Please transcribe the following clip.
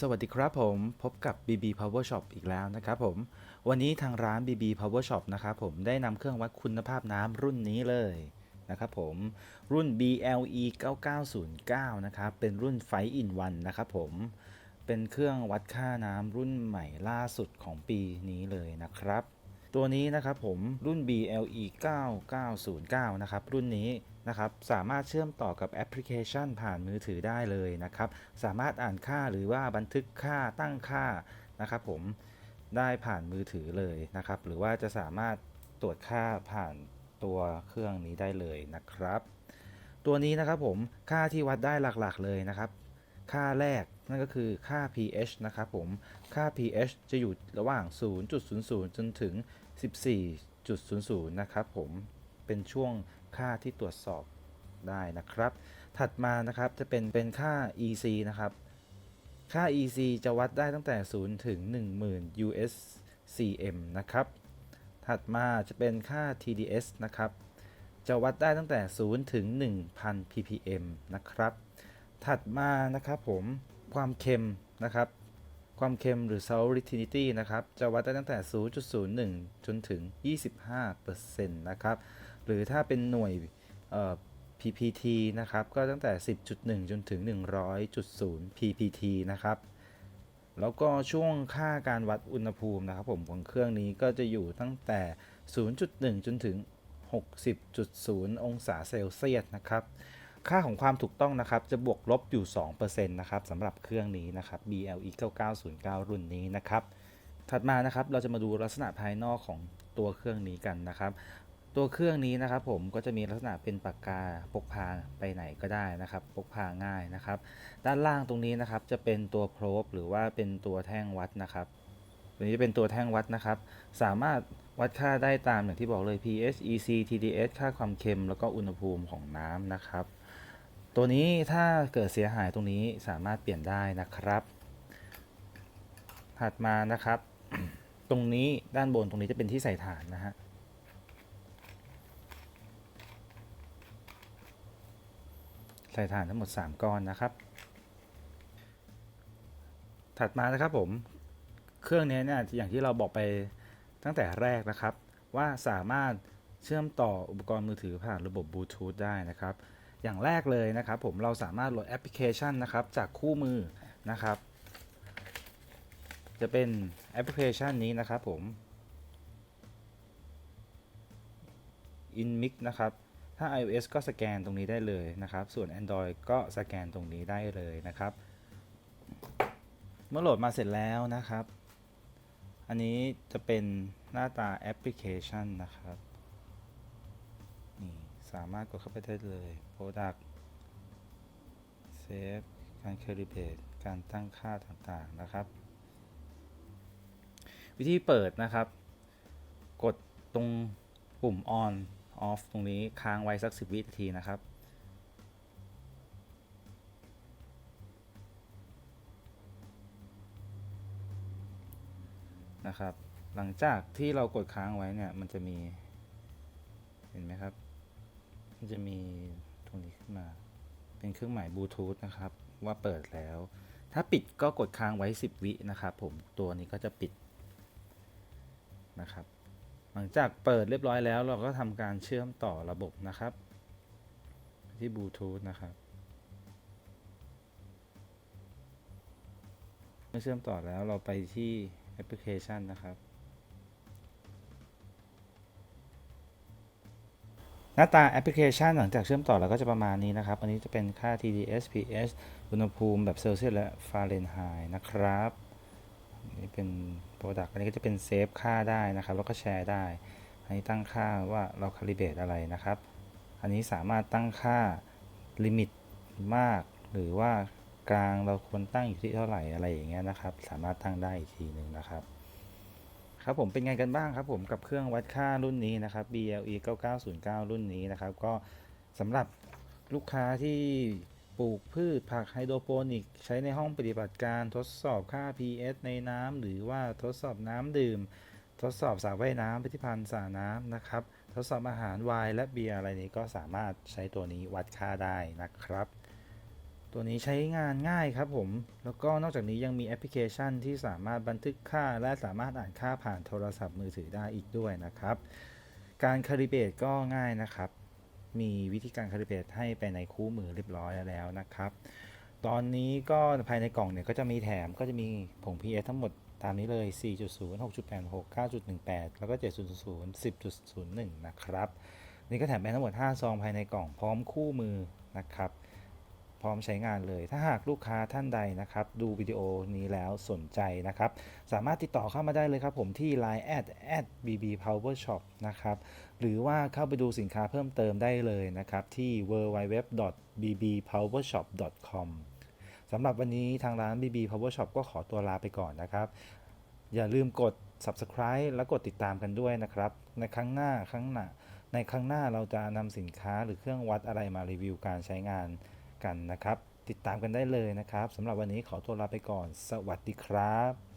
สวัสดีครับผมพบกับ BB Power Shop อีกแล้วนะครับผม วันนี้ทางร้าน BB Power Shop นะครับผมได้นำเครื่องวัดคุณภาพน้ำรุ่นนี้เลยนะครับผมรุ่น BLE 9909นะครับเป็นรุ่นไฟอินวันนะครับผมเป็นเครื่องวัดค่าน้ำรุ่นใหม่ล่าสุดของปีนี้เลยนะครับ ตัวนี้นะครับผมรุ่น BLE 9909นะครับรุ่นนี้ นะครับสามารถเชื่อมต่อกับแอปพลิเคชันผ่านมือถือได้เลยนะครับ สามารถอ่านค่าหรือว่าบันทึกค่าตั้งค่านะครับ ผมได้ผ่านมือถือเลยนะครับ หรือว่าจะสามารถตรวจค่าผ่านตัวเครื่องนี้ได้เลยนะครับ ตัวนี้นะครับผมค่าที่วัดได้หลักๆเลยนะครับ ค่าแรกนั่นก็คือค่า pH นะครับผมค่า pH จะอยู่ระหว่าง 0.00 จนถึง 14.00 นะครับผม เป็นช่วงค่าที่ตรวจสอบได้นะครับ ถัดมานะครับจะเป็นเป็นค่า EC นะครับ ค่า EC จะวัดได้ตั้งแต่ 0 ถึง 10,000 USCM นะครับ ถัดมาจะเป็นค่า TDS นะครับ จะวัดได้ตั้งแต่ 0 ถึง 1,000 ppm นะครับ ถัดมานะครับผมความเค็มนะครับ ความเค็มหรือ salinity นะครับ จะวัดได้ตั้งแต่ 0.01 จนถึง 25%นะครับ หรือถ้าเป็นหน่วย ppt นะครับ ก็ตั้งแต่ 10.1 จนถึง 100.0 ppt นะครับ แล้วก็ช่วงค่าการวัดอุณหภูมินะครับผมของเครื่องนี้ก็จะอยู่ตั้งแต่ 0.1 จนถึง 60.0 องศาเซลเซียสนะครับ ค่าของความถูกต้องนะครับ จะบวกลบอยู่ 2%นะครับสำหรับเครื่องนี้นะครับ BLE 9909 รุ่นนี้นะครับ ถัดมานะครับ เราจะมาดูลักษณะภายนอกของตัวเครื่องนี้กันนะครับ ตัวเครื่องนี้นะครับผมก็จะมีลักษณะเป็นปากกาพกพาไปไหนก็ได้นะครับพกพาง่ายนะครับ ด้านล่างตรงนี้นะครับจะเป็นตัวโพรบหรือว่าเป็นตัวแท่งวัดนะครับตัวนี้จะเป็นตัวแท่งวัดนะครับ สามารถวัดค่าได้ตามอย่างที่บอกเลย pH EC TDS ค่าความเค็มแล้วก็อุณหภูมิของน้ำนะครับ ตัวนี้ถ้าเกิดเสียหายตรงนี้สามารถเปลี่ยนได้นะครับ ถัดมานะครับ ตรงนี้ด้านบนตรงนี้จะเป็นที่ใส่ฐานนะฮะ ใส่ฐานทั้งหมด 3 ก้อนนะครับ ถัดมานะครับผมเครื่องนี้เนี่ยอย่างที่เราบอกไปตั้งแต่แรกนะครับ ว่าสามารถเชื่อมต่ออุปกรณ์มือถือผ่านระบบบลูทูธได้นะครับ อย่างแรกเลยนะครับ ผมเราสามารถโหลดแอปพลิเคชันนะครับ จากคู่มือนะครับ จะเป็นแอปพลิเคชันนี้นะครับผม InMix นะครับ ถ้า iOS ก็สแกนตรงนี้ได้เลยนะครับ ส่วน Android ก็สแกนตรงนี้ได้เลยนะครับ เมื่อโหลดมาเสร็จแล้วนะครับ อันนี้จะเป็นหน้าตาแอปพลิเคชันนะครับ นี่สามารถกดเข้าไปได้เลย Product Save การ Calibrate การตั้งค่าต่างๆนะครับ วิธีเปิดนะครับ กดตรงปุ่ม on off ตรงนี้ค้างไว้สัก 10 วินาทีนะครับ นะครับ หลังจากที่เรากดค้างไว้เนี่ย มันจะมี เห็นไหมครับ มันจะมีตรงนี้ขึ้นมา เป็นเครื่องหมายบลูทูธนะครับ ว่าเปิดแล้ว ถ้าปิดก็กดค้างไว้ 10 วินะครับผม ตัวนี้ก็จะปิดนะครับ หลังจากเปิดเรียบร้อยแล้วเราก็ทำการเชื่อมต่อระบบนะครับ ที่บลูทูธนะครับเมื่อเชื่อมต่อแล้วเราไปที่แอปพลิเคชันนะครับ หน้าตาแอปพลิเคชันหลังจากเชื่อมต่อแล้วก็จะประมาณนี้นะครับ อันนี้จะเป็นค่า TDS pH อุณหภูมิแบบเซลเซียสและฟาเรนไฮต์นะครับนนี้เป็น Product อันนี้ก็จะเป็นเซฟค่าได้นะครับ แล้วก็แชร์ได้ อันนี้ตั้งค่าว่าเราคาลิเบตอะไรนะครับ อันนี้สามารถตั้งค่าลิมิตมาก หรือว่ากลางเราควรตั้งอยู่ที่เท่าไหร่อะไรอย่างเงี้ยนะครับ สามารถตั้งได้อีกทีหนึ่งนะครับครับผมเป็นไงกันบ้างครับผมกับเครื่องวัดค่ารุ่นนี้นะครับ BLE 9909 รุ่นนี้นะครับ ก็สำหรับลูกค้าที่ ปลูกพืชผักไฮโดรโปนิก ใช้ในห้องปฏิบัติการทดสอบค่า pH ในน้ำหรือว่าทดสอบน้ำดื่ม ทดสอบสระว่ายน้ำพิพิธภัณฑ์สระน้ำนะครับ ทดสอบอาหารไวน์และเบียร์อะไรนี้ก็สามารถใช้ตัวนี้วัดค่าได้นะครับ ตัวนี้ใช้งานง่ายครับผม แล้วก็นอกจากนี้ยังมีแอปพลิเคชันที่สามารถบันทึกค่าและสามารถอ่านค่าผ่านโทรศัพท์มือถือได้อีกด้วยนะครับ การคาลิเบตก็ง่ายนะครับ มีวิธีการคาลิเบตให้ไปในคู่มือเรียบร้อยแล้วนะครับ ตอนนี้ก็ภายในกล่องเนี่ยก็จะมีแถมก็จะมีผง PS ทั้งหมดตามนี้เลย 4.0 6.86 9.18 แล้วก็ 7.00 10.01 นะครับ นี่ก็แถมไปทั้งหมด 5 ซองภายในกล่องพร้อมคู่มือนะครับ พร้อมใช้งานเลย ถ้าหากลูกค้าท่านใดนะครับ ดูวิดีโอนี้แล้วสนใจนะครับ สามารถติดต่อเข้ามาได้เลยครับผมที่ Line at at bb power shop นะครับ หรือว่าเข้าไปดูสินค้าเพิ่มเติมได้เลยนะครับ ที่ www.bbpowershop.com สำหรับวันนี้ทางร้าน BB Power Shop ก็ขอตัวลาไปก่อนนะครับ อย่าลืมกด subscribe และกดติดตามกันด้วยนะครับ ในครั้งหน้าครั้งหน้าในครั้งหน้าเราจะนำสินค้าหรือเครื่องวัดอะไรมารีวิวการใช้งาน กันนะครับ ติดตามกันได้เลยนะครับสำหรับวันนี้ขอตัวลาไปก่อน สวัสดีครับ